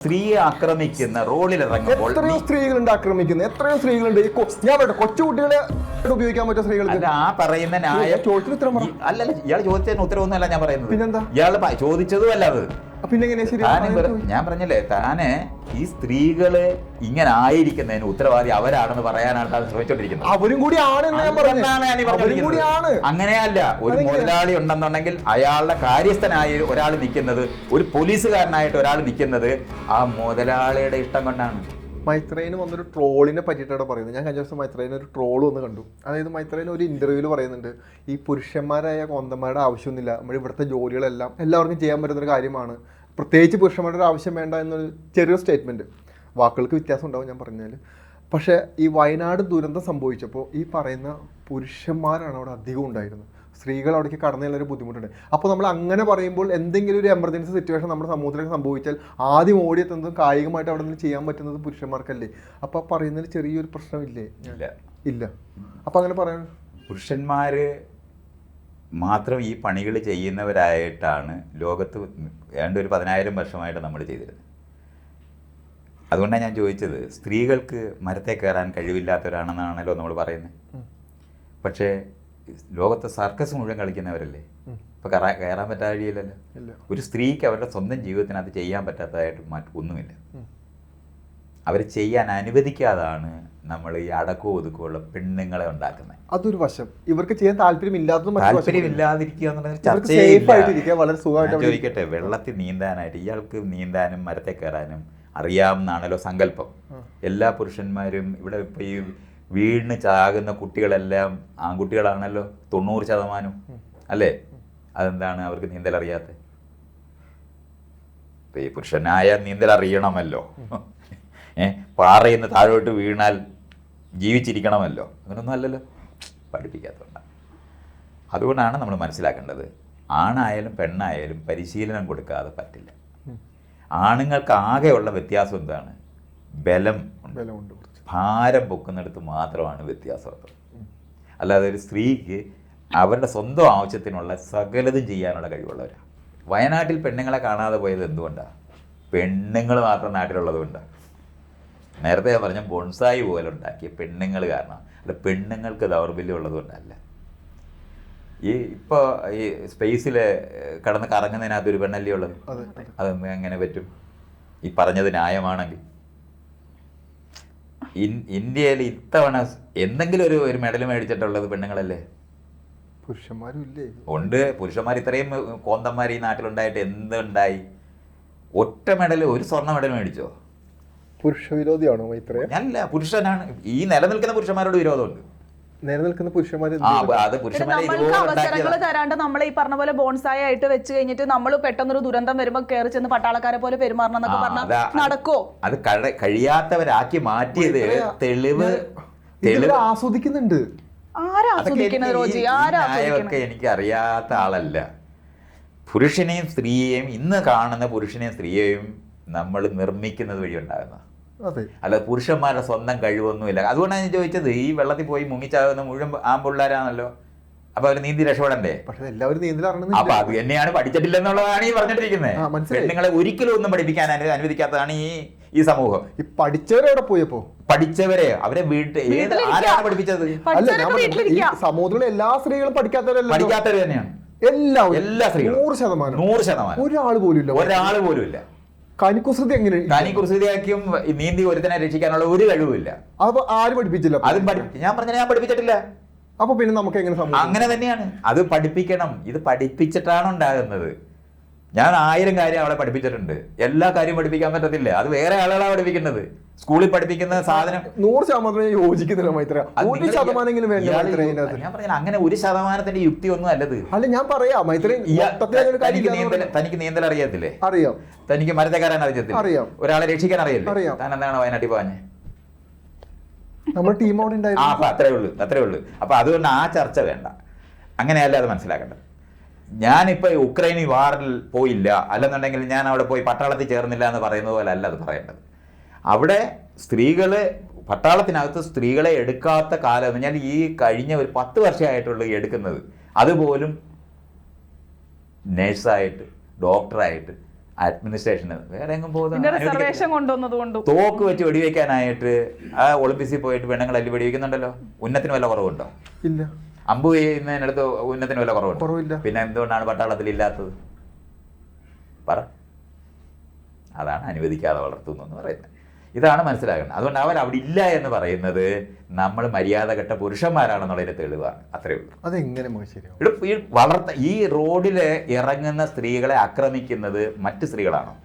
സ്ത്രീയെ ആക്രമിക്കുന്ന റോളിൽ ഇറങ്ങുമ്പോൾ എത്രയോ സ്ത്രീകളുണ്ട് ആക്രമിക്കുന്നത്. എത്രയോ സ്ത്രീകളുണ്ട്. ഈ കൊ- ഞാൻ പറയട്ടെ കൊച്ചുകുട്ടികളെ ഉപയോഗിക്കാൻ പറ്റിയ സ്ത്രീകൾക്ക് അല്ല ആ പറയുന്ന ന്യായ ചോദ്യത്തിന് ഉത്തരം പറ. ഈ- അല്ലല്ല ഇയാൾ ചോദിച്ചതിന് ഉത്തരവൊന്നും അല്ല ഞാൻ പറയുന്നത്. പിന്നെന്താ? ഇയാൾ ചോദിച്ചതും അല്ല അത്. പിന്നെ എങ്ങനെയാ ശരി താന് വെറു- ഞാൻ പറഞ്ഞില്ലേ താന് ഈ സ്ത്രീകൾ ഇങ്ങനെ ആയിരിക്കുന്നതിന് ഉത്തരവാദി അവരാണെന്ന് പറയാനാണ് ശ്രമിച്ചോണ്ടിരിക്കുന്നത്. അവരും കൂടി ആണ് എന്ന് ഞാൻ പറഞ്ഞത്. അതുകൊണ്ടാണ് ഞാൻ ഈ അവരും കൂടിയാണ് കൂടി അങ്ങനെയല്ല ഒരു? മുതലാളി ഉണ്ടെന്നുണ്ടെങ്കിൽ അയാളുടെ കാര്യസ്ഥനായി ഒരാൾ നിൽക്കുന്നത് ഒരു പോലീസുകാരനായിട്ട് ഒരാൾ നിൽക്കുന്നത് ആ മുതലാളിയുടെ ഇഷ്ടം കൊണ്ടാണ്. മൈത്രേന് വന്നൊരു ട്രോളിനെ പറ്റിയിട്ടാണ് പറയുന്നത്. ഞാൻ കഴിഞ്ഞ ദിവസം മൈത്രേന് ഒരു ട്രോൾ ഒന്ന് കണ്ടു. അതായത് മൈത്രേന് ഒരു ഇന്റർവ്യൂവിൽ പറയുന്നുണ്ട് ഈ പുരുഷന്മാരായ കോന്തന്മാരുടെ ആവശ്യമൊന്നുമില്ല. നമ്മുടെ ഇവിടുത്തെ ജോലികളെല്ലാം എല്ലാവർക്കും ചെയ്യാൻ പറ്റുന്ന ഒരു കാര്യമാണ്. പ്രത്യേകിച്ച് പുരുഷന്മാരുടെ ആവശ്യം വേണ്ട എന്നൊരു ചെറിയൊരു സ്റ്റേറ്റ്മെന്റ് വാക്കുകൾക്ക് വ്യത്യാസം ഉണ്ടാവും ഞാൻ പറഞ്ഞാൽ പക്ഷേ ഈ വയനാട് ദുരന്തം സംഭവിച്ചപ്പോൾ ഈ പറയുന്ന പുരുഷന്മാരാണ് അവിടെ അധികം ഉണ്ടായിരുന്നത്. സ്ത്രീകൾ അവിടേക്ക് കടന്നു ചെല്ലാൻ ഒരു ബുദ്ധിമുട്ടുണ്ട്. അപ്പോൾ നമ്മൾ അങ്ങനെ പറയുമ്പോൾ എന്തെങ്കിലും ഒരു എമർജൻസി സിറ്റുവേഷൻ നമ്മുടെ സമൂഹത്തിലേക്ക് സംഭവിച്ചാൽ ആദ്യം ഓടിയെത്തുന്നതും കായികമായിട്ട് അവിടെ നിന്ന് ചെയ്യാൻ പറ്റുന്നത് പുരുഷന്മാർക്കല്ലേ? അപ്പോൾ പറയുന്നതിന് പറയുന്നതിൽ ചെറിയൊരു പ്രശ്നമില്ലേ? ഇല്ല. അപ്പോൾ അങ്ങനെ പറയാൻ പുരുഷന്മാര് മാത്രം ഈ പണികൾ ചെയ്യുന്നവരായിട്ടാണ് ലോകത്ത് ഏണ്ട ഒരു പതിനായിരം വർഷമായിട്ട് നമ്മൾ ചെയ്തിരുന്നത്. അതുകൊണ്ടാണ് ഞാൻ ചോദിച്ചത് സ്ത്രീകൾക്ക് മരത്തെ കയറാൻ കഴിവില്ലാത്തവരാണെന്നാണല്ലോ നമ്മൾ പറയുന്നത്. പക്ഷേ ലോകത്തെ സർക്കസ് മുഴുവൻ കളിക്കുന്നവരല്ലേ? ഇപ്പൊ കയറാൻ കയറാൻ പറ്റാ കഴിയില്ലല്ലോ ഒരു സ്ത്രീക്ക് അവരുടെ സ്വന്തം ജീവിതത്തിനകത്ത് ചെയ്യാൻ പറ്റാത്തതായിട്ട് മറ്റ് ഒന്നുമില്ല. അവർ ചെയ്യാൻ അനുവദിക്കാതാണ് നമ്മൾ ഈ അടക്കവും ഒതുക്കമുള്ള പെണ്ണുങ്ങളെ ഉണ്ടാക്കുന്നത്. അതൊരു വശം. ഇവർക്ക് ചെയ്യാൻ താല്പര്യമില്ലാത്തതും. താല്പര്യമില്ലാതിരിക്കുക. വളരെ സുഖമായിട്ട് ചോദിക്കട്ടെ വെള്ളത്തിൽ നീന്താനായിട്ട് ഇയാൾക്ക് നീന്താനും മരത്തെ കയറാനും അറിയാമെന്നാണല്ലോ സങ്കല്പം. എല്ലാ പുരുഷന്മാരും ഇവിടെ ഇപ്പൊ ഈ വീണ് ചാകുന്ന കുട്ടികളെല്ലാം ആൺകുട്ടികളാണല്ലോ തൊണ്ണൂറ് ശതമാനം. അല്ലേ? അതെന്താണ് അവർക്ക് നീന്തൽ അറിയാത്തത് ഈ പുരുഷനായ നീന്തൽ അറിയണമല്ലോ ഏഹ് പാറയിൽ നിന്ന് താഴോട്ട് വീണാൽ ജീവിച്ചിരിക്കണമല്ലോ. അങ്ങനൊന്നും അല്ലല്ലോ. പഠിപ്പിക്കാത്തതുകൊണ്ടാണ് അതുകൊണ്ടാണ് നമ്മൾ മനസ്സിലാക്കേണ്ടത് ആണായാലും പെണ്ണായാലും പരിശീലനം കൊടുക്കാതെ പറ്റില്ല. ആണുങ്ങൾക്ക് ആകെയുള്ള വ്യത്യാസം എന്താണ്? ബലം ഉണ്ട്. ബലമുണ്ട് ഭാരം പൊക്കുന്നിടത്ത് മാത്രമാണ് വ്യത്യാസമുള്ളത് അല്ലാതെ ഒരു സ്ത്രീക്ക് അവരുടെ സ്വന്തം ആവശ്യത്തിനുള്ള സകലതും ചെയ്യാനുള്ള കഴിവുള്ളവരാണ് വയനാട്ടിൽ പെണ്ണുങ്ങളെ കാണാതെ പോയത് എന്തുകൊണ്ടാണ് പെണ്ണുങ്ങൾ മാത്രം നാട്ടിലുള്ളത് കൊണ്ടാണ് നേരത്തെ ഞാൻ പറഞ്ഞ ബോൺസായി പോലെ ഉണ്ടാക്കിയ പെണ്ണുങ്ങൾ കാരണം അല്ല പെണ്ണുങ്ങൾക്ക് ദൗർബല്യം ഉള്ളതുകൊണ്ടല്ല ഈ ഇപ്പോൾ ഈ സ്പേസിൽ കടന്ന് കറങ്ങുന്നതിനകത്ത് ഒരു പെണ്ണല്ലേ ഉള്ളത്? അത്. എങ്ങനെ പറ്റും? ഈ പറഞ്ഞത് ന്യായമാണെങ്കിൽ. ഇൻ- ഇന്ത്യയിൽ ഇത്തവണ എന്തെങ്കിലും ഒരു ഒരു മെഡൽ മേടിച്ചിട്ടുള്ളത് പെണ്ണുങ്ങളല്ലേ? പുരുഷന്മാരും ഇല്ലേ ഉണ്ട്. പുരുഷന്മാർ ഇത്രയും കോന്തന്മാർ ഈ നാട്ടിലുണ്ടായിട്ട് എന്തുണ്ടായി? ഒറ്റ മെഡൽ ഒരു സ്വർണ മെഡൽ മേടിച്ചോ? പുരുഷ വിരോധിയാണോ മൈത്രേ അല്ല പുരുഷനാണ്. ഈ നിലനിൽക്കുന്ന പുരുഷന്മാരോട് വിരോധമുണ്ട്. നിലനിൽക്കുന്ന പുരുഷന്മാരെ നമ്മൾക്ക് അവസരങ്ങൾ തരാണ്ട് നമ്മൾ ഈ പറഞ്ഞ പോലെ ബോൺസായി ആയിട്ട് വെച്ച് കഴിഞ്ഞിട്ട് നമ്മൾ പെട്ടെന്നൊരു ദുരന്തം വരുമ്പോ കയറി ചെന്ന് പട്ടാളക്കാരെ പോലെ പെരുമാറണം എന്നൊക്കെ പറഞ്ഞാൽ നടക്കോ? അത് കഴിയാത്തവരാക്കി മാറ്റിയത് തെളിവ് ആസ്വദിക്കുന്നുണ്ട്. എനിക്ക് അറിയാത്ത ആളല്ല. പുരുഷനെയും സ്ത്രീയെയും ഇന്ന് കാണുന്ന പുരുഷനെയും സ്ത്രീയെയും നമ്മൾ നിർമ്മിക്കുന്നത് വഴി ഉണ്ടാകുന്ന അല്ല പുരുഷന്മാരുടെ സ്വന്തം കഴിവൊന്നുമില്ല. അതുകൊണ്ടാണ് ഞാൻ ചോദിച്ചത് ഈ വെള്ളത്തിൽ പോയി മുങ്ങിച്ചാകുന്ന മുഴുവൻ ആമ്പിള്ളേരാണല്ലോ അപ്പൊ അവർ നീന്തി രക്ഷപ്പെടണ്ടേ? പക്ഷെ എല്ലാവരും നീന്തൽ അപ്പൊ അത് തന്നെയാണ് പഠിച്ചിട്ടില്ലെന്നുള്ളതാണ് ഈ പറഞ്ഞിട്ടിരിക്കുന്നത്. പെണ്ണുങ്ങളെ ഒരിക്കലും ഒന്നും പഠിപ്പിക്കാൻ അനുവദിക്കാത്തതാണ് ഈ ഈ സമൂഹം. ഈ പഠിച്ചവരെവിടെ പോയപ്പോ? പഠിച്ചവരെ അവരെ വീട്ടിൽ ഏത്. ആരാണ് പഠിപ്പിച്ചത്? അല്ല ഞാൻ സമൂഹത്തിലെ എല്ലാ സ്ത്രീകളും പഠിക്കാത്തവരല്ല പഠിക്കാത്തവർ തന്നെയാണ്. എല്ലാവരും. എല്ലാ സ്ത്രീകളും. നൂറ് ശതമാനം. നൂറ് ശതമാനം. ഒരാൾ പോലും ഇല്ല ഒരാൾ പോലും ഇല്ല കനിക്കുസൃതി എങ്ങനെ കനിക്കുസൃതിയാക്കിയും നീന്തി ഒരുത്തനെ രക്ഷിക്കാനുള്ള ഒരു കഴിവില്ല അപ്പൊ ആര് പഠിപ്പിച്ചില്ല? അതും പഠിപ്പിക്കും ഞാൻ പറഞ്ഞ ഞാൻ പഠിപ്പിച്ചിട്ടില്ല. അപ്പൊ പിന്നെ നമുക്ക് എങ്ങനെ അങ്ങനെ തന്നെയാണ്. അത് പഠിപ്പിക്കണം. ഇത് പഠിപ്പിച്ചിട്ടാണ് ഉണ്ടാകുന്നത്. ഞാൻ ആയിരം കാര്യം അവളെ പഠിപ്പിച്ചിട്ടുണ്ട്. എല്ലാ കാര്യവും പഠിപ്പിക്കാൻ പറ്റത്തില്ല. അത് വേറെ ആളുകളാണ് പഠിപ്പിക്കുന്നത്. സ്കൂളിൽ പഠിപ്പിക്കുന്ന സാധനം. നൂറ് ശതമാനം യോജിക്കുന്നില്ല മൈത്ര. ഒരു ശതമാനെങ്കിലും വേണ്ട ഞാൻ പറഞ്ഞ അങ്ങനെ ഒരു ശതമാനത്തിന്റെ യുക്തി ഒന്നും അല്ലത്. അല്ല ഞാൻ പറയാം. മൈത്ര തനിക്ക് നീന്തൽ തനിക്ക് നീന്തൽ അറിയത്തില്ലേ? അറിയാം. തനിക്ക് മരത്തെ കയറാൻ അറിയത്തില്ല? അറിയാം. ഒരാളെ രക്ഷിക്കാൻ അറിയില്ലേ? അറിയാം. താൻ എന്താണ് വയനാട്ടിൽ പോകാൻ നമ്മുടെ ടീം അവിടെ ആ ഉണ്ടായിരുന്നു അപ്പൊ അത്രേ ഉള്ളൂ അത്രേ ഉള്ളൂ. അപ്പൊ അതുകൊണ്ട് ആ ചർച്ച വേണ്ട. അങ്ങനെയല്ല അത് മനസ്സിലാക്കേണ്ടത്? ഞാനിപ്പൊ ഉക്രൈനി വാറിൽ പോയില്ല. അല്ലെന്നുണ്ടെങ്കിൽ ഞാൻ അവിടെ പോയി പട്ടാളത്തിൽ ചേർന്നില്ല എന്ന് പറയുന്നത് പോലെ അല്ല അത് പറയേണ്ടത്. അവിടെ സ്ത്രീകൾ പട്ടാളത്തിനകത്ത് സ്ത്രീകളെ എടുക്കാത്ത കാലം എന്ന് പറഞ്ഞാൽ ഈ കഴിഞ്ഞ ഒരു പത്ത് വർഷമായിട്ടുള്ള എടുക്കുന്നത്. അതുപോലും നേഴ്സായിട്ട് ഡോക്ടറായിട്ട് അഡ്മിനിസ്ട്രേഷന് വേറെ എങ്ങും പോകുന്നത് തോക്ക് വെച്ച് വെടിവെക്കാനായിട്ട് ആ ഒളിമ്പിക്സിൽ പോയിട്ട് പെണ്ണുങ്ങളെല്ലാം വെടിവെക്കുന്നുണ്ടല്ലോ? ഉന്നത്തിന് വല്ല കുറവുണ്ടോ? ഇല്ല. അമ്പ് ചെയ്യുന്നതിനടുത്ത് ഉന്നത്തിന് വല്ല കുറവുണ്ടോ. പിന്നെ എന്തുകൊണ്ടാണ് പട്ടാളത്തിൽ ഇല്ലാത്തത്? പറ. അതാണ് അനുവദിക്കാതെ വളർത്തുന്നു എന്ന് പറയുന്നത്. ഇതാണ് മനസ്സിലാകുന്നത്. അതുകൊണ്ട് അവർ അവിടെ ഇല്ല എന്ന് പറയുന്നത് നമ്മൾ മര്യാദ കെട്ട പുരുഷന്മാരാണെന്നുള്ളതിന്റെ തെളിവാണ്. അത്രേ ഉള്ളൂ. അതെങ്ങനെ ഈ വളർത്ത ഈ റോഡിൽ ഇറങ്ങുന്ന സ്ത്രീകളെ ആക്രമിക്കുന്നത് മറ്റു സ്ത്രീകളാണോ?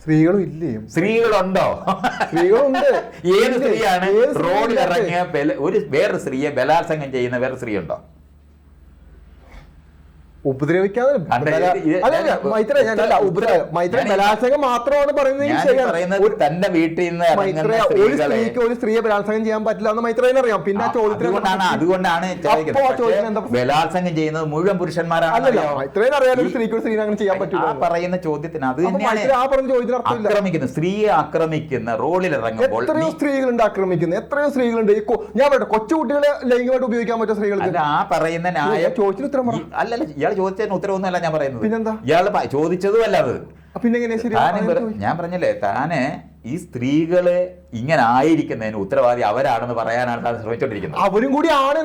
സ്ത്രീകളും ഇല്ലേ? സ്ത്രീകളുണ്ടോ? സ്ത്രീകളുണ്ട്. ഏത്. സ്ത്രീയാണ്? റോഡിൽ ഇറങ്ങിയ ഒരു വേറൊരു സ്ത്രീയെ ബലാത്സംഗം ചെയ്യുന്ന വേറെ സ്ത്രീ ഉണ്ടോ ഉപദ്രവിക്കാതെ കണ്ട, ബല- ഇത് ഇത് അല്ല, അല്ല, ഞാൻ- മൈത്ര ഞാൻ അല്ല, ഉപദ്ര മൈത്ര ഞാൻ- ബലാത്സംഗം മാത്രമാണ് പറയുന്നത് തന്റെ വീട്ടിൽ നിന്ന് മൈത്ര ഒരു സ്ത്രീക്ക് ഒരു സ്ത്രീയെ ബലാത്സംഗം ചെയ്യാൻ പറ്റില്ല എന്ന് മൈത്രേനെ അറിയാം. പിന്നെ ആ ചോദ്യത്തിന് എന്താ അതുകൊണ്ടാണ് ബലാത്സംഗം ചെയ്യുന്നത് മുഴുവൻ പുരുഷന്മാരാണ് മൈത്രേനെ അറിയാലോ ഒരു സ്ത്രീക്ക് ഒരു സ്ത്രീനെ അങ്ങനെ ചെയ്യാൻ പറ്റില്ല പറയുന്ന ചോദ്യത്തിന് അത് ആ പറഞ്ഞ ചോദ്യത്തിന് അർത്ഥമില്ല. ആക്രമിക്കുന്നത്. സ്ത്രീയെ ആക്രമിക്കുന്ന റോളിൽ ഇറങ്ങുമ്പോൾ എത്രയോ സ്ത്രീകളുണ്ട് ആക്രമിക്കുന്നത്. എത്രയോ സ്ത്രീകളുണ്ട്. ഞാൻ പറയട്ടെ കൊച്ചുകുട്ടികളെ ലൈംഗികമായിട്ട് ഉപയോഗിക്കാൻ പറ്റുന്ന സ്ത്രീകൾക്ക് ആ പറയുന്ന ന്യായം ചോദ്യത്തിന് ഉത്തരം അല്ലല്ല ഇയാൾ ചോദിച്ചതിന് ഉത്തരവൊന്നുമല്ല ഞാൻ പറയുന്നത്. പിന്നെന്താ? ഇയാൾ ചോദിച്ചതും അല്ല അത്. പിന്നെ ഞാൻ പറഞ്ഞല്ലേ താനെ ഈ സ്ത്രീകൾ ഇങ്ങനെ ആയിരിക്കുന്നതിന് ഉത്തരവാദി അവരാണെന്ന് പറയാനാണ് താൻ ശ്രമിച്ചോണ്ടിരിക്കുന്നത്. അവരും കൂടി ആണ്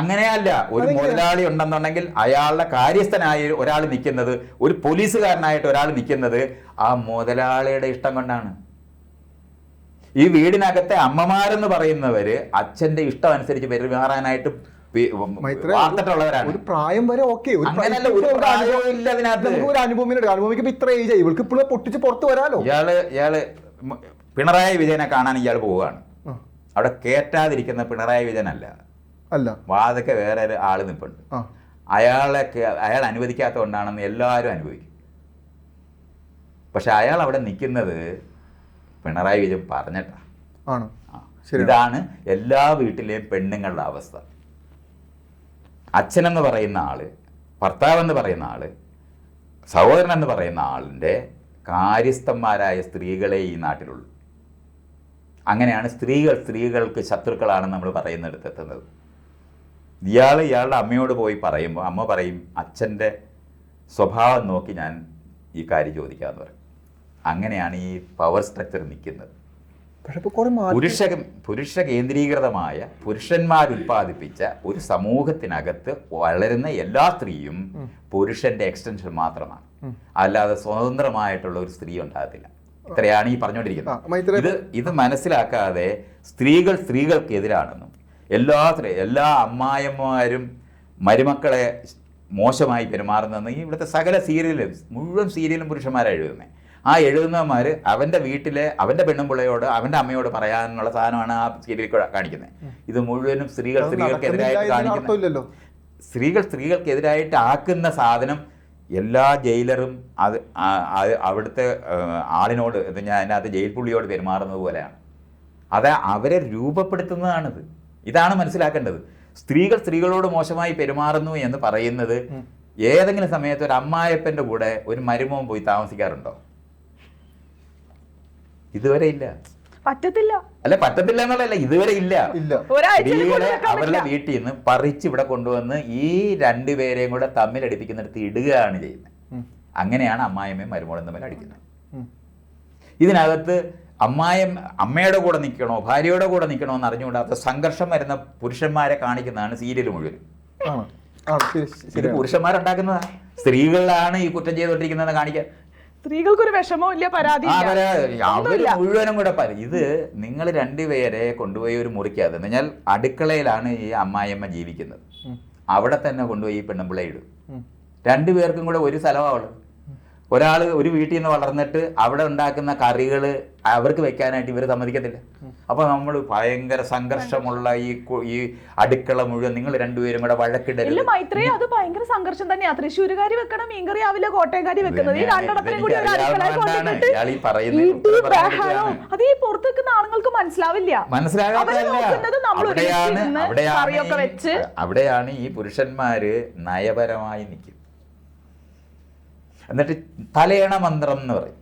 അങ്ങനെയല്ല ഒരു? മുതലാളി ഉണ്ടെന്നുണ്ടെങ്കിൽ അയാളുടെ കാര്യസ്ഥനായി ഒരാൾ നിൽക്കുന്നത് ഒരു പോലീസുകാരനായിട്ട് ഒരാൾ നിൽക്കുന്നത് ആ മുതലാളിയുടെ ഇഷ്ടം കൊണ്ടാണ്. ഈ വീടിനകത്തെ അമ്മമാരെന്ന് പറയുന്നവര് അച്ഛന്റെ ഇഷ്ടം അനുസരിച്ച് പെരുമാറാനായിട്ട് ഒരു പ്രായം വരെ ഓക്കെ ഒരു അനുഭവം അനുഭവിക്കുമ്പോ ഇത്ര ഏജ് ഇവൾക്ക് ഇപ്പോഴും പൊട്ടിച്ച് പുറത്ത് വരാലോ? ഇയാൾ ഇയാൾ പിണറായി വിജയനെ കാണാൻ ഇയാൾ പോവുകയാണ്. അവിടെ കേറ്റാതിരിക്കുന്ന പിണറായി വിജയനല്ല. അല്ല. വാതൊക്കെ വേറെ ഒരു ആൾ നിൽപ്പുണ്ട് അയാളെ അയാൾ അനുവദിക്കാത്ത കൊണ്ടാണെന്ന് എല്ലാവരും അനുഭവിക്കും. പക്ഷെ അയാൾ അവിടെ നിൽക്കുന്നത് പിണറായി വിജയൻ പറഞ്ഞിട്ടാണ് ഇതാണ് എല്ലാ വീട്ടിലെയും പെണ്ണുങ്ങളുടെ അവസ്ഥ. അച്ഛനെന്ന് പറയുന്ന ആൾ ഭർത്താവെന്ന് പറയുന്ന ആൾ സഹോദരൻ എന്ന് പറയുന്ന ആളിന്റെ കാര്യസ്ഥന്മാരായ സ്ത്രീകളെ ഈ നാട്ടിലുള്ളൂ. അങ്ങനെയാണ് സ്ത്രീകൾ സ്ത്രീകൾക്ക് ശത്രുക്കളാണെന്ന് നമ്മൾ പറയുന്നിടത്ത് എത്തുന്നത്. ഇയാൾ ഇയാളുടെ അമ്മയോട് പോയി പറയുമ്പോൾ അമ്മ പറയും അച്ഛന്റെ സ്വഭാവം നോക്കി ഞാൻ ഈ കാര്യം ചോദിക്കാമെന്ന് പറയും. അങ്ങനെയാണ് ഈ പവർ സ്ട്രക്ചർ നിൽക്കുന്നത്. പക്ഷെ ഇപ്പൊ കുറെ പുരുഷ പുരുഷ കേന്ദ്രീകൃതമായ പുരുഷന്മാർ ഉൽപ്പാദിപ്പിച്ച ഒരു സമൂഹത്തിനകത്ത് വളരുന്ന എല്ലാ സ്ത്രീയും പുരുഷന്റെ എക്സ്റ്റൻഷൻ മാത്രമാണ്. അല്ലാതെ സ്വതന്ത്രമായിട്ടുള്ള ഒരു സ്ത്രീ ഉണ്ടാകത്തില്ല. ഇത്രയാണ് ഈ പറഞ്ഞുകൊണ്ടിരിക്കുന്നത്. ഇത് ഇത് മനസ്സിലാക്കാതെ സ്ത്രീകൾ സ്ത്രീകൾക്കെതിരാണെന്നും എല്ലാ സ്ത്രീ എല്ലാ അമ്മായിമാരും മരുമക്കളെ മോശമായി പെരുമാറുന്നതെന്ന് ഇവിടുത്തെ സകല സീരിയലും മുഴുവൻ സീരിയലും പുരുഷന്മാരാണ് എഴുതുന്നത് ആ എഴുതുന്നവന്മാർ അവന്റെ വീട്ടിലെ അവന്റെ പെണ്ണുമ്പിള്ളയോട് അവന്റെ അമ്മയോട് പറയാനുള്ള സാധനമാണ് ആ സീരിയൽ കാണിക്കുന്നത് ഇത് മുഴുവനും സ്ത്രീകൾ സ്ത്രീകൾക്കെതിരായിട്ട് കാണിക്കുന്നില്ലല്ലോ കാണിക്കുന്ന. സ്ത്രീകൾ സ്ത്രീകൾക്കെതിരായിട്ട് ആക്കുന്ന സാധനം എല്ലാ ജയിലറും അത് അവിടുത്തെ ആളിനോട് ഞാൻ അതിനകത്ത് ജയിൽ പുള്ളിയോട് പെരുമാറുന്നത് പോലെയാണ്. അത് അവരെ രൂപപ്പെടുത്തുന്നതാണിത്. ഇതാണ് മനസ്സിലാക്കേണ്ടത്. സ്ത്രീകൾ സ്ത്രീകളോട് മോശമായി പെരുമാറുന്നു എന്ന് പറയുന്നത് ഏതെങ്കിലും സമയത്ത് ഒരു അമ്മായപ്പന്റെ കൂടെ ഒരു മരുമോൻ പോയി താമസിക്കാറുണ്ടോ? ഇതുവരെ ഇല്ല. പറ്റത്തില്ല. അല്ല പറ്റത്തില്ല എന്നുള്ളതല്ല ഇതുവരെ ഇല്ല. സ്ത്രീകളെ അവരുടെ വീട്ടിൽ നിന്ന് പറിച്ച് ഇവിടെ കൊണ്ടുവന്ന് ഈ രണ്ടുപേരെയും കൂടെ തമ്മിലടിപ്പിക്കുന്നിടത്ത് ഇടുകയാണ് ചെയ്യുന്നത്. അങ്ങനെയാണ് അമ്മായിമ്മയും മരുമോളും തമ്മിൽ അടിക്കുന്നത്. ഇതിനകത്ത് അമ്മായം അമ്മയുടെ കൂടെ നിൽക്കണോ ഭാര്യയുടെ കൂടെ നിൽക്കണോ എന്ന് അറിഞ്ഞുകൂടാത്ത സംഘർഷം വരുന്ന പുരുഷന്മാരെ കാണിക്കുന്നതാണ് സീരിയൽ മുഴുവൻ. ഇത് പുരുഷന്മാരുണ്ടാക്കുന്നതാണ് പുരുഷന്മാരുണ്ടാക്കുന്നതാ. സ്ത്രീകളിലാണ് ഈ കുറ്റം ചെയ്തുകൊണ്ടിരിക്കുന്നതെന്ന് കാണിക്കാൻ സ്ത്രീകൾക്കൊരു വിഷമോ ഇല്ല പരാതി. അവർ മുഴുവനും കൂടെ ഇത് നിങ്ങൾ രണ്ടുപേരെ കൊണ്ടുപോയി ഒരു മുറിക്കാതെ എന്ന് പറഞ്ഞാൽ അടുക്കളയിലാണ് ഈ അമ്മായിയമ്മ ജീവിക്കുന്നത്. അവിടെ തന്നെ കൊണ്ടുപോയി ഈ പെണ്ണുമ്പിള ഇടും. രണ്ടുപേർക്കും കൂടെ ഒരു സ്ഥലമാണ് ഒരാൾ ഒരു വീട്ടിൽ നിന്ന് വളർന്നിട്ട് അവിടെ ഉണ്ടാക്കുന്ന കറികൾ അവർക്ക് വെക്കാനായിട്ട് ഇവർ സമ്മതിക്കത്തില്ല. അപ്പൊ നമ്മൾ ഭയങ്കര സംഘർഷമുള്ള ഈ ഈ അടുക്കള മുഴുവൻ നിങ്ങൾ രണ്ടുപേരും കൂടെ വഴക്കിടരുത്. മൈത്രേ അത് ഭയങ്കര സംഘർഷം തന്നെയാ. തൃശ്ശൂരുകാരി വെക്കണം മീൻകറി ആവില്ല കോട്ടയംകാരി വെക്കുന്നത്. ഈ രണ്ടെണ്ണത്തിനും കൂടി. അത് ഈ പുറത്ത് നിൽക്കുന്ന ആണുങ്ങൾക്ക് മനസ്സിലാവില്ല. നമ്മൾ അവിടെയാണ് അവിടെയാണ് ഈ പുരുഷന്മാര് നയപരമായി നിൽക്കും എന്നിട്ട് തലയണ മന്ത്രം എന്ന് പറയും.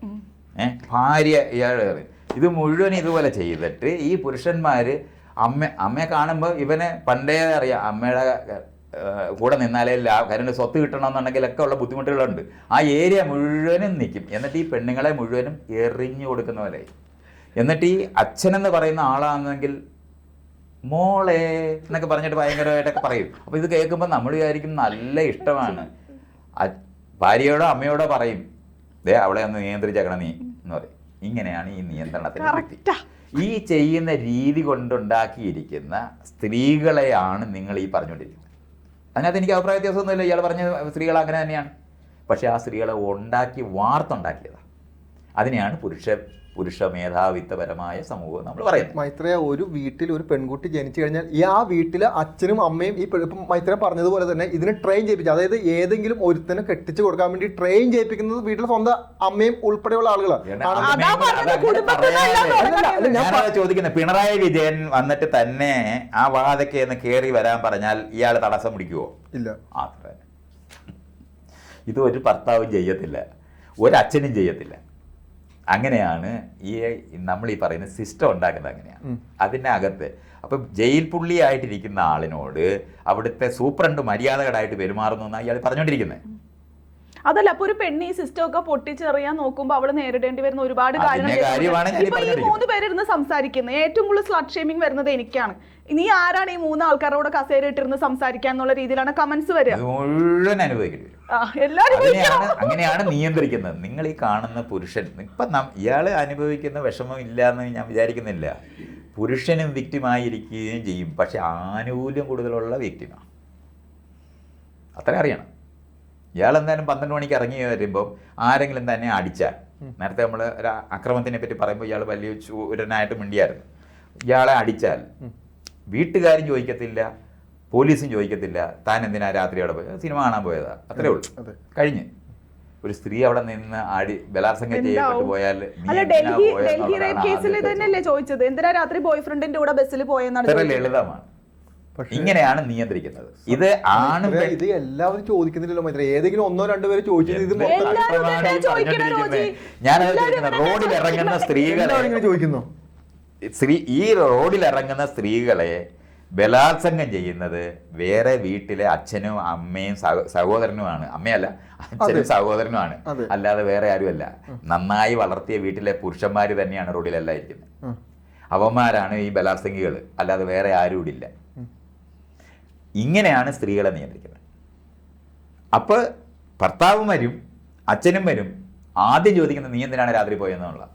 ഏഹ് ഭാര്യ ഇയാൾ പറയും. ഇത് മുഴുവൻ ഇതുപോലെ ചെയ്തിട്ട് ഈ പുരുഷന്മാര് അമ്മ അമ്മയെ കാണുമ്പോൾ ഇവനെ പണ്ടേ അറിയാം. അമ്മയുടെ കൂടെ നിന്നാലേ കരണ്ട് സ്വത്ത് കിട്ടണമെന്നുണ്ടെങ്കിലൊക്കെ ഉള്ള ബുദ്ധിമുട്ടുകളുണ്ട്. ആ ഏരിയ മുഴുവനും നിൽക്കും എന്നിട്ട് ഈ പെണ്ണുങ്ങളെ മുഴുവനും എറിഞ്ഞു കൊടുക്കുന്ന പോലെ. എന്നിട്ട് ഈ അച്ഛനെന്ന് പറയുന്ന ആളാണെങ്കിൽ മോളെ എന്നൊക്കെ പറഞ്ഞിട്ട് ഭയങ്കരമായിട്ടൊക്കെ പറയും. അപ്പോൾ ഇത് കേൾക്കുമ്പോൾ നമ്മൾ വിചാരിക്കും നല്ല ഇഷ്ടമാണ്. ഭാര്യയോടോ അമ്മയോടോ പറയും ദേ അവളെ ഒന്ന് നിയന്ത്രിച്ചേക്കണം നീ എന്ന് പറയും. ഇങ്ങനെയാണ് ഈ നിയന്ത്രണത്തിന് ഈ ചെയ്യുന്ന രീതി കൊണ്ടുണ്ടാക്കിയിരിക്കുന്ന സ്ത്രീകളെയാണ് നിങ്ങൾ ഈ പറഞ്ഞുകൊണ്ടിരിക്കുന്നത്. അതിനകത്ത് എനിക്ക് അഭിപ്രായ വ്യത്യാസമൊന്നുമില്ല. ഇയാൾ പറഞ്ഞ സ്ത്രീകൾ അങ്ങനെ തന്നെയാണ്. പക്ഷേ ആ സ്ത്രീകളെ ഉണ്ടാക്കി വാർത്തുണ്ടാക്കിയതാണ് അതിനെയാണ് പുരുഷ പുരുഷ മേധാവിത്വപരമായ സമൂഹം നമ്മൾ പറയുന്നത്. മൈത്രയ ഒരു വീട്ടിൽ ഒരു പെൺകുട്ടി ജനിച്ചു കഴിഞ്ഞാൽ ഈ ആ വീട്ടിലെ അച്ഛനും അമ്മയും ഈ മൈത്രയ പറഞ്ഞതുപോലെ തന്നെ ഇതിനെ ട്രെയിൻ ചെയ്യിപ്പിച്ചു അതായത് ഏതെങ്കിലും ഒരുത്തനെ കെട്ടിച്ചു കൊടുക്കാൻ വേണ്ടി ട്രെയിൻ ചെയ്യിപ്പിക്കുന്നത് വീട്ടിലെ സ്വന്തം അമ്മയും ഉൾപ്പെടെയുള്ള ആളുകളാണ് ചോദിക്കുന്നത് പിണറായി വിജയൻ വന്നിട്ട് തന്നെ ആ വാതൊക്കെ എന്ന് കയറി വരാൻ പറഞ്ഞാൽ ഇയാൾ തടസ്സം പിടിക്കുവോ? ഇല്ല. അത്ര. ഇത് ഒരു ഭർത്താവും ചെയ്യത്തില്ല. ഒരച്ഛനും ചെയ്യത്തില്ല. അങ്ങനെയാണ് ഈ നമ്മൾ ഈ പറയുന്ന സിസ്റ്റം ഉണ്ടാക്കുന്നത് അങ്ങനെയാണ്. അകത്ത് അപ്പം ജയിൽ പുള്ളിയായിട്ടിരിക്കുന്ന ആളിനോട് അവിടുത്തെ സൂപ്രണ്ട് മര്യാദകളായിട്ട് പെരുമാറുന്നു എന്നാണ് ഇയാൾ പറഞ്ഞുകൊണ്ടിരിക്കുന്നത് അതല്ല അപ്പൊ ഒരു പെണ്ണി ഈ സിസ്റ്റം ഒക്കെ പൊട്ടിച്ചെറിയാൻ നോക്കുമ്പോ അവൾ നേരിടേണ്ടി വരുന്ന ഒരുപാട് കാര്യങ്ങൾ ഇപ്പൊ ഈ മൂന്ന് പേരിരുന്ന് സംസാരിക്കുന്നത് ഏറ്റവും കൂടുതൽ സ്ലട്ട് ഷേമിംഗ് വരുന്നത് എനിക്കാണ്. നീ ആരാണ് ഈ മൂന്ന് ആൾക്കാരോട് കസേര ഇട്ടിരുന്ന് സംസാരിക്കാൻ എന്നുള്ള രീതിയിലാണ് കമന്റ്സ് വരിക. മുഴുവൻ അനുഭവിക്കേണ്ടി വരും. എല്ലാരും അങ്ങനെയാണ് നിയന്ത്രിക്കുന്നത്. നിങ്ങൾ ഈ കാണുന്ന പുരുഷൻ ഇപ്പൊ ഇയാൾ അനുഭവിക്കുന്ന വിഷമം ഇല്ല എന്ന് ഞാൻ വിചാരിക്കുന്നില്ല. പുരുഷനും വ്യക്തിമായിരിക്കുകയും ചെയ്യും. പക്ഷെ ആനുകൂല്യം കൂടുതലുള്ള വ്യക്തിമാണ് അത്ര അറിയണം. ഇയാൾ എന്തായാലും പന്ത്രണ്ട് മണിക്ക് ഇറങ്ങി വരുമ്പോൾ ആരെങ്കിലും തന്നെ അടിച്ചാൽ നേരത്തെ നമ്മൾ ഒരു അക്രമത്തിനെ പറ്റി പറയുമ്പോൾ ഇയാൾ വലിയ ചൂരനായിട്ട് മിണ്ടിയായിരുന്നു. ഇയാളെ അടിച്ചാൽ വീട്ടുകാരും ചോദിക്കത്തില്ല പോലീസും ചോദിക്കത്തില്ല താൻ എന്തിനാ രാത്രി അവിടെ പോയത്? സിനിമ കാണാൻ പോയതാ. അത്രേ ഉള്ളൂ. അതെ. കഴിഞ്ഞ്. ഒരു സ്ത്രീ അവിടെ നിന്ന് അടി ബലാത്സംഗം ചെയ്യപ്പെട്ടു പോയാൽ അല്ല ഡൽഹി ഡൽഹി റേപ്പ് കേസിൽ തന്നെയല്ലേ ചോദിച്ചത്? എന്തിനാ രാത്രി ബോയ്ഫ്രണ്ടിന്റെ കൂടെ ബസ്സിൽ പോയെന്നാണ് ലളിതമാണ്. ഇങ്ങനെയാണ് നിയന്ത്രിക്കുന്നത്. ഇത് ആണ് ഇത് എല്ലാവരും ചോദിക്കുന്നില്ലല്ലോ മൈത്ര ഏതെങ്കിലും ഒന്നോ രണ്ടോ പേര് ചോദിച്ചത് ഇത്. ഞാനത് ചോദിക്കുന്നത് റോഡിൽ ഇറങ്ങുന്ന സ്ത്രീകളെ ചോദിക്കുന്നു? സ്ത്രീ ഈ റോഡിൽ ഇറങ്ങുന്ന സ്ത്രീകളെ ബലാത്സംഗം ചെയ്യുന്നത് വേറെ വീട്ടിലെ അച്ഛനും അമ്മയും സഹ- സഹോദരനുമാണ്. അമ്മയല്ല അച്ഛനും സഹോദരനുമാണ്. അല്ലാതെ വേറെ ആരുമല്ല. നന്നായി വളർത്തിയ വീട്ടിലെ പുരുഷന്മാർ തന്നെയാണ് റോഡിലെല്ലാം ഇരിക്കുന്നത്. അവന്മാരാണ് ഈ ബലാത്സംഗികൾ അല്ലാതെ വേറെ ആരും ഇല്ല ഇങ്ങനെയാണ് സ്ത്രീകളെ നിയന്ത്രിക്കുന്നത്. അപ്പോൾ ഭർത്താവും വരും അച്ഛനും വരും ആദ്യം ചോദിക്കുന്ന നീ എന്തിനാണ് രാത്രി പോയെന്നുള്ള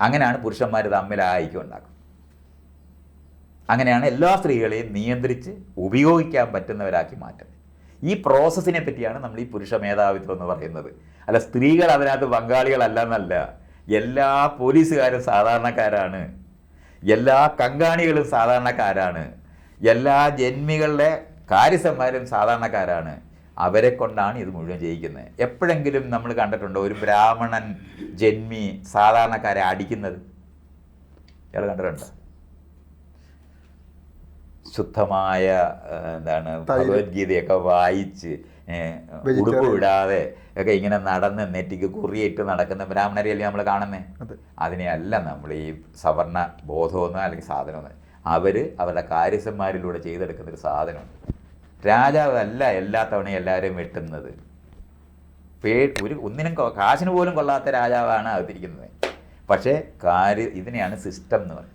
അങ്ങനെയാണ് പുരുഷന്മാർ തമ്മിൽ ആ ഐക്യം ഉണ്ടാക്കുന്നത്. അങ്ങനെയാണ് എല്ലാ സ്ത്രീകളെയും നിയന്ത്രിച്ച് ഉപയോഗിക്കാൻ പറ്റുന്നവരാക്കി മാറ്റുന്നത്. ഈ പ്രോസസ്സിനെ പറ്റിയാണ് നമ്മൾ ഈ പുരുഷ മേധാവിത്വം എന്ന് പറയുന്നത്. അല്ല സ്ത്രീകൾ അതിനകത്ത് പങ്കാളികളല്ല എന്നല്ല. എല്ലാ പോലീസുകാരും സാധാരണക്കാരാണ്. എല്ലാ കങ്കാണികളും സാധാരണക്കാരാണ്. എല്ലാ ജന്മികളുടെ കാര്യസ്ഥന്മാരും സാധാരണക്കാരാണ്. അവരെ കൊണ്ടാണ് ഇത് മുഴുവൻ ജയിക്കുന്നത്. എപ്പോഴെങ്കിലും നമ്മൾ കണ്ടിട്ടുണ്ടോ ഒരു ബ്രാഹ്മണൻ ജന്മി സാധാരണക്കാരെ അടിക്കുന്നത്? ഇയാൾ കണ്ടിട്ടുണ്ട്? ശുദ്ധമായ എന്താണ്. ഭഗവത്ഗീതയൊക്കെ വായിച്ച്. ഉടുപ്പ് വിടാതെ ഒക്കെ ഇങ്ങനെ നടന്ന് നെറ്റിക്ക് കുറിയിട്ട് നടക്കുന്ന ബ്രാഹ്മണരെയല്ലേ നമ്മൾ കാണുന്നത് അതെ. അതിനെയല്ല നമ്മൾ ഈ സവർണ ബോധമൊന്നും അല്ലെങ്കിൽ സാധനമൊന്നും അവർ അവരുടെ കാര്യസ്ഥന്മാരിലൂടെ ചെയ്തെടുക്കുന്ന ഒരു സാധനമാണ്. രാജാവല്ല എല്ലാ തവണയും എല്ലാവരെയും വെട്ടുന്നത്. പേ ഒരു ഒന്നിനും കാശിന് പോലും കൊള്ളാത്ത രാജാവാണ് അകത്തിരിക്കുന്നത്. പക്ഷേ കാര്യ ഇതിനെയാണ് സിസ്റ്റം എന്ന് പറയുന്നത്.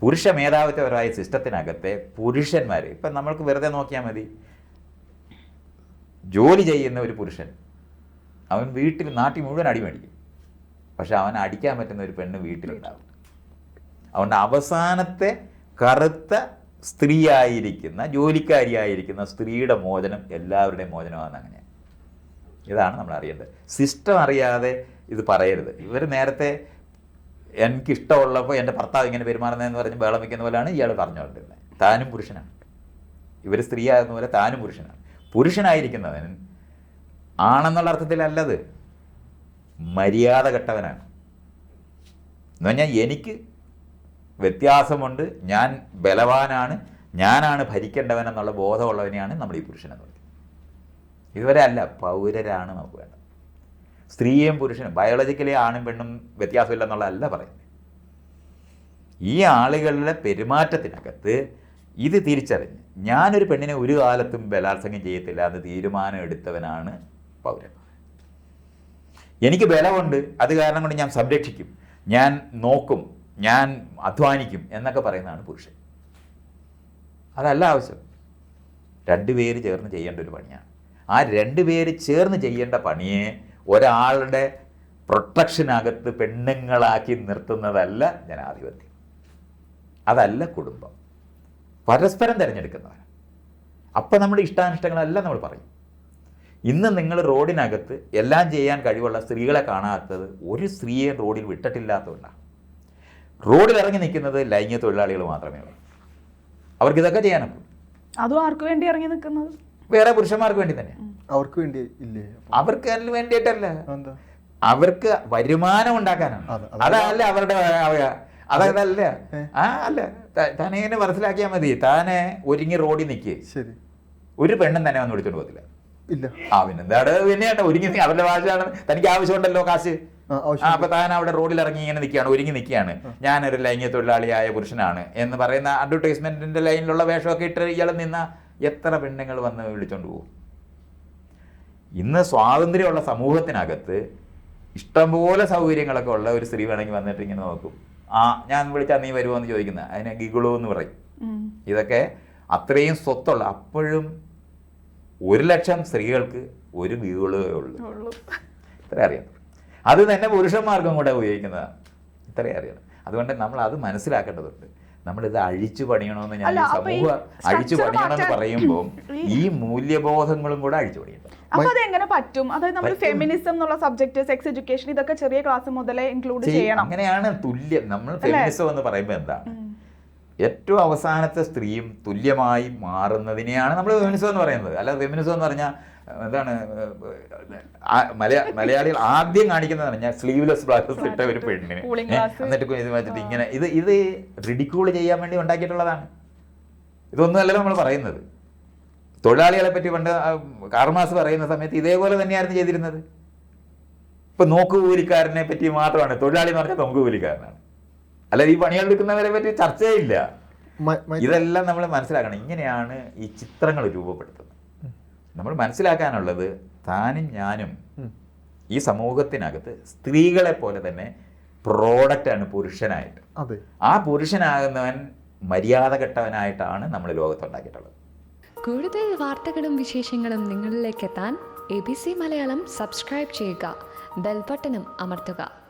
പുരുഷ മേധാവിത്വപരമായ സിസ്റ്റത്തിനകത്തെ പുരുഷന്മാർ ഇപ്പം നമ്മൾക്ക് വെറുതെ നോക്കിയാൽ മതി. ജോലി ചെയ്യുന്ന ഒരു പുരുഷൻ അവൻ വീട്ടിൽ നാട്ടിൽ മുഴുവൻ അടിമേടിക്കും പക്ഷെ അവൻ അടിക്കാൻ പറ്റുന്ന ഒരു പെണ്ണ് വീട്ടിലുണ്ടാവും. അതുകൊണ്ട് അവസാനത്തെ കറുത്ത സ്ത്രീയായിരിക്കുന്ന ജോലിക്കാരിയായിരിക്കുന്ന സ്ത്രീയുടെ മോചനം എല്ലാവരുടെയും മോചനമാണ് അങ്ങനെ. ഇതാണ് നമ്മൾ അറിയേണ്ടത്. സിസ്റ്റം അറിയാതെ ഇത് പറയരുത്. ഇവർ നേരത്തെ എനിക്കിഷ്ടമുള്ളപ്പോൾ എന്റെ ഭർത്താവ് ഇങ്ങനെ പെരുമാറുന്നതെന്ന് പറഞ്ഞ് ബഹളം വയ്ക്കുന്ന പോലെയാണ് ഇയാൾ പറഞ്ഞുകൊണ്ടിരുന്നത്. താനും പുരുഷനാണ്. ഇവർ സ്ത്രീയാകുന്ന പോലെ താനും പുരുഷനാണ്. പുരുഷനായിരിക്കുന്നവൻ ആണെന്നുള്ള അർത്ഥത്തിലല്ലത്. മര്യാദ കെട്ടവനാണ്. എന്ന് പറഞ്ഞാൽ എനിക്ക് വ്യത്യാസമുണ്ട്. ഞാൻ ബലവാനാണ് ഞാനാണ് ഭരിക്കേണ്ടവൻ എന്നുള്ള ബോധമുള്ളവനെയാണ് നമ്മൾ ഈ പുരുഷൻ എന്ന് പറയുന്നത് ഇതുവരെ അല്ല പൗരരാണ് നമുക്ക് വേണ്ടത്. സ്ത്രീയും പുരുഷനും ബയോളജിക്കലി ആണും പെണ്ണും വ്യത്യാസമില്ല എന്നുള്ളതല്ല പറയുന്നത്. ഈ ആളുകളുടെ പെരുമാറ്റത്തിനകത്ത് ഇത് തിരിച്ചറിഞ്ഞ് ഞാനൊരു പെണ്ണിനെ ഒരു കാലത്തും ബലാത്സംഗം ചെയ്യത്തില്ല എന്ന് തീരുമാനം എടുത്തവനാണ് പൗരൻ. എനിക്ക് ബലമുണ്ട് അത് കാരണം കൊണ്ട് ഞാൻ സംരക്ഷിക്കും. ഞാൻ നോക്കും ഞാൻ അധ്വാനിക്കും എന്നൊക്കെ പറയുന്നതാണ് പുരുഷൻ. അതല്ല ആവശ്യം. രണ്ടുപേര് ചേർന്ന് ചെയ്യേണ്ട ഒരു പണിയാണ്. ആ രണ്ടുപേര് ചേർന്ന് ചെയ്യേണ്ട പണിയെ ഒരാളുടെ പ്രൊട്ടക്ഷനകത്ത് പെണ്ണുങ്ങളാക്കി നിർത്തുന്നതല്ല ജനാധിപത്യം. അതല്ല കുടുംബം. പരസ്പരം തിരഞ്ഞെടുക്കുന്നവർ അപ്പോൾ നമ്മുടെ ഇഷ്ടാനിഷ്ടങ്ങളെല്ലാം നമ്മൾ പറയും. ഇന്ന് നിങ്ങൾ റോഡിനകത്ത് എല്ലാം ചെയ്യാൻ കഴിവുള്ള സ്ത്രീകളെ കാണാത്തത് ഒരു സ്ത്രീയെ റോഡിൽ വിട്ടിട്ടില്ലാത്തതുകൊണ്ടാണ്. റോഡിൽ ഇറങ്ങി നിൽക്കുന്നത് ലൈംഗിക തൊഴിലാളികൾ മാത്രമേ ഉള്ളൂ. അവർക്ക് ഇതൊക്കെ ചെയ്യാനും അതും ആർക്ക് വേണ്ടി ഇറങ്ങി നിൽക്കുന്നത്? വേറെ പുരുഷന്മാർക്ക് വേണ്ടി തന്നെ. അവർക്ക് വേണ്ടി ഇല്ലേ? അവർക്ക് അതിന് വേണ്ടിയിട്ടല്ല. അവർക്ക് വരുമാനം ഉണ്ടാക്കാനാണ്. അതല്ല അവരുടെ അവ- അതല്ല. ആ അല്ല. തനേനെ താനെ മനസ്സിലാക്കിയാൽ മതി. താനെ ഒരുങ്ങി റോഡിൽ നിൽക്കുക ശരി. ഒരു പെണ്ണും തന്നെ വന്ന് വിളിച്ചോണ്ട് പോകത്തില്ല. ഇല്ല. ആ പിന്നെന്താണ്? പിന്നെ ഒരുങ്ങി അവരുടെ ഭാഷയാണ്. തനിക്ക് ആവശ്യമുണ്ടല്ലോ കാശ്. അപ്പൊ താൻ അവിടെ റോഡിൽ ഇറങ്ങി ഇങ്ങനെ നിൽക്കുകയാണ് ഒരുങ്ങി നിൽക്കുകയാണ്. ഞാനൊരു ലൈംഗിക തൊഴിലാളിയായ പുരുഷനാണ് എന്ന് പറയുന്ന അഡ്വർടൈസ്മെന്റിന്റെ ലൈനിലുള്ള വേഷമൊക്കെ ഇട്ട് ഇയാൾ നിന്ന എത്ര പെണ്ണുങ്ങൾ വന്ന് വിളിച്ചോണ്ട് പോകും? ഇന്ന് സ്വാതന്ത്ര്യമുള്ള സമൂഹത്തിനകത്ത് ഇഷ്ടംപോലെ സൗകര്യങ്ങളൊക്കെ ഉള്ള ഒരു സ്ത്രീ വേണമെങ്കിൽ വന്നിട്ട് ഇങ്ങനെ നോക്കും. ആ ഞാൻ വിളിച്ചാൽ നീ വരുമോ എന്ന് ചോദിക്കുന്ന അതിനെ ഗിഗുളോ എന്ന് പറയും. ഇതൊക്കെ അത്രയും സ്വത്തുള്ള അപ്പോഴും ഒരു ലക്ഷം സ്ത്രീകൾക്ക് ഒരു ഗിഗുളേ ഉള്ളൂ. ഇത്ര അറിയാം അത് തന്നെ പുരുഷന്മാർക്കും കൂടെ ഉപയോഗിക്കുന്നതാണ് ഇത്രയും അറിയണം അതുകൊണ്ട് നമ്മൾ അത് മനസ്സിലാക്കേണ്ടതുണ്ട്. നമ്മളിത് അഴിച്ചു പണിയണമെന്ന് ഞാൻ സമൂഹ അഴിച്ചു പണിയണമെന്ന് പറയുമ്പോൾ ഈ- മൂല്യബോധങ്ങളും കൂടെ അഴിച്ചു പണിയണം. അപ്പൊ അത് എങ്ങനെ പറ്റും? അതായത് നമ്മൾ ഫെമിനിസം എന്നുള്ള സബ്ജക്ട് സെക്സ് എഡ്യൂക്കേഷൻ ഇതൊക്കെ ചെറിയ ക്ലാസ് മുതലേ ഇൻക്ലൂഡ് ചെയ്യണം. അങ്ങനെയാണ് തുല്യം. നമ്മൾ ഫെമിനിസം എന്ന് പറയുമ്പോൾ എന്താണ്? ഏറ്റവും അവസാനത്തെ സ്ത്രീയും തുല്യമായി മാറുന്നതിനെയാണ് നമ്മൾ ഫെമിനിസം എന്ന് പറയുന്നത്. അല്ല ഫെമിനിസം എന്ന് പറഞ്ഞാൽ എന്താണ് മലയാള മലയാ മലയാളികൾ ആദ്യം കാണിക്കുന്നതാണ് പറഞ്ഞാൽ സ്ലീവ്ലെസ് ബ്ലൗസ് ഇട്ട ഒരു പെണ്ണിന്. എന്നിട്ട് ഇത് വെച്ചിട്ട് ഇങ്ങനെ ഇത് ഇത് റിഡിക്യൂൾ ചെയ്യാൻ വേണ്ടി ഉണ്ടാക്കിയിട്ടുള്ളതാണ്. ഇതൊന്നുമല്ലല്ലോ നമ്മൾ പറയുന്നത്. തൊഴിലാളികളെ പറ്റി പണ്ട് കാർമാസ് പറയുന്ന സമയത്ത് ഇതേപോലെ തന്നെയായിരുന്നു ചെയ്തിരുന്നത്. ഇപ്പൊ നോക്കുകൂലിക്കാരനെ പറ്റി മാത്രമാണ്. തൊഴിലാളി എന്ന് പറഞ്ഞാൽ നോക്കുകൂലിക്കാരനാണ് അല്ലാതെ ഈ പണിയെടുക്കുന്നവരെ പറ്റി ചർച്ചയില്ല. ഇതെല്ലാം നമ്മൾ മനസ്സിലാക്കണം. ഇങ്ങനെയാണ് ഈ ചിത്രങ്ങൾ രൂപപ്പെടുത്തുന്നത്. നമ്മൾ മനസ്സിലാക്കാനുള്ളത് താനും ഞാനും ഈ സമൂഹത്തിനകത്ത് സ്ത്രീകളെ പോലെ തന്നെ പ്രോഡക്റ്റാണ് പുരുഷനായിട്ട്. അതെ. ആ പുരുഷനാകുന്നവൻ മര്യാദ കെട്ടവനായിട്ടാണ് നമ്മൾ ലോകത്തുണ്ടാക്കിയിട്ടുള്ളത്. കൂടുതൽ വാർത്തകളും വിശേഷങ്ങളും നിങ്ങളിലേക്ക് എത്താൻ A B C Malayalam subscribe ചെയ്യുക. ബെൽബട്ടനും അമർത്തുക.